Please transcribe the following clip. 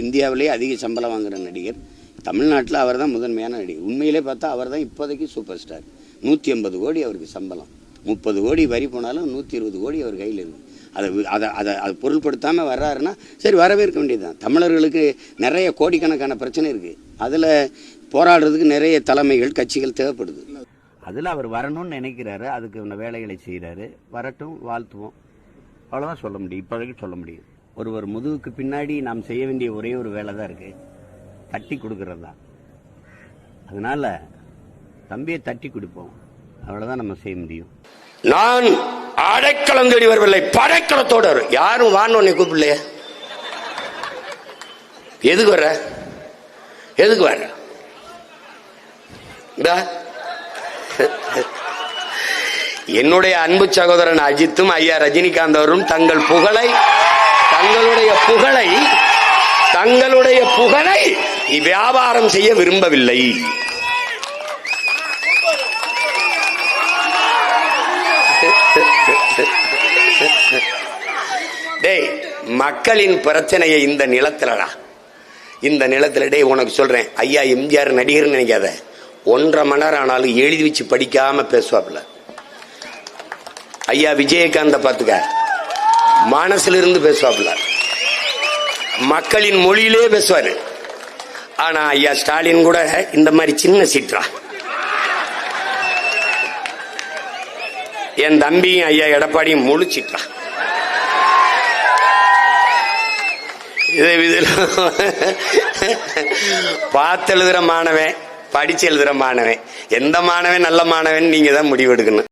இந்தியாவிலேயே அதிக சம்பளம் வாங்குற நடிகர். தமிழ்நாட்டில் அவர் தான் முதன்மையான நடிகர். உண்மையிலே பார்த்தா அவர் தான் இப்போதைக்கு சூப்பர் ஸ்டார். நூற்றி ஐம்பது கோடி அவருக்கு சம்பளம். முப்பது கோடி வரி போனாலும் நூற்றி இருபது கோடி அவர் கையில் இருந்து அதை அதை அதை அதை பொருள்படுத்தாமல் வர்றாருன்னா சரி வரவேற்க வேண்டியது தான் தமிழர்களுக்கு நிறைய கோடிக்கணக்கான பிரச்சனை இருக்குது அதில் போராடுறதுக்கு நிறைய தலைமைகள் கட்சிகள் தேவைப்படுது. அதில் அவர் வரணும்னு நினைக்கிறாரு. அதுக்கு வேலைகளை செய்கிறாரு வரட்டும் வாழ்த்துவோம். அவ்வளோதான் சொல்ல முடியும். இப்போதைக்கு சொல்ல முடியும். ஒருவர் முதுகுக்கு பின்னாடி நாம் செய்ய வேண்டிய ஒரே ஒரு வேலை தான் இருக்கு. தட்டி கொடுக்கறது. தான் அதனால தம்பியை தட்டி கொடுப்போம். அவ்வளோதான் நம்ம செய்ய முடியும். நான் அடைக்கலம் தேடி வரவில்லை படைக்கலத்தோடு யாரும் வான்னு உன்னை கூப்பிடலையே? எதுக்கு வர எதுக்கு வர என்னுடைய அன்பு சகோதரன் அஜித்தும் ஐயா ரஜினிகாந்த் அவரும் தங்கள் புகழை தங்களுடைய புகழை தங்களுடைய புகழை வியாபாரம் செய்ய விரும்பவில்லை. டேய் மக்களின் பிரச்சனையை இந்த நிலத்துலடா. இந்த நிலத்துல டேய் உனக்கு சொல்றேன். ஐயா எம்ஜிஆர் நடிகர்னு நினைக்காத. ஒன்றரை மணி நேரம் ஆனாலும் எழுதி வச்சு படிக்காம பேசுவாப்புல. ஐயா விஜயகாந்த பாத்துக்க மனசுல இருந்து பேசுவாப்புல. மக்களின் மொழியிலே பேசுவாரு. ஆனா ஐயா ஸ்டாலின் கூட இந்த மாதிரி சின்ன சீற்றா. என் தம்பியும் ஐயா எடப்பாடியும் முழிச்சிட்டா இதை இதில் பார்த்து எழுதுற மாணவன் படிச்சு எழுதுற மாணவன். எந்த மாணவன் நல்ல மாணவன் நீங்க தான் முடிவெடுக்கணும்.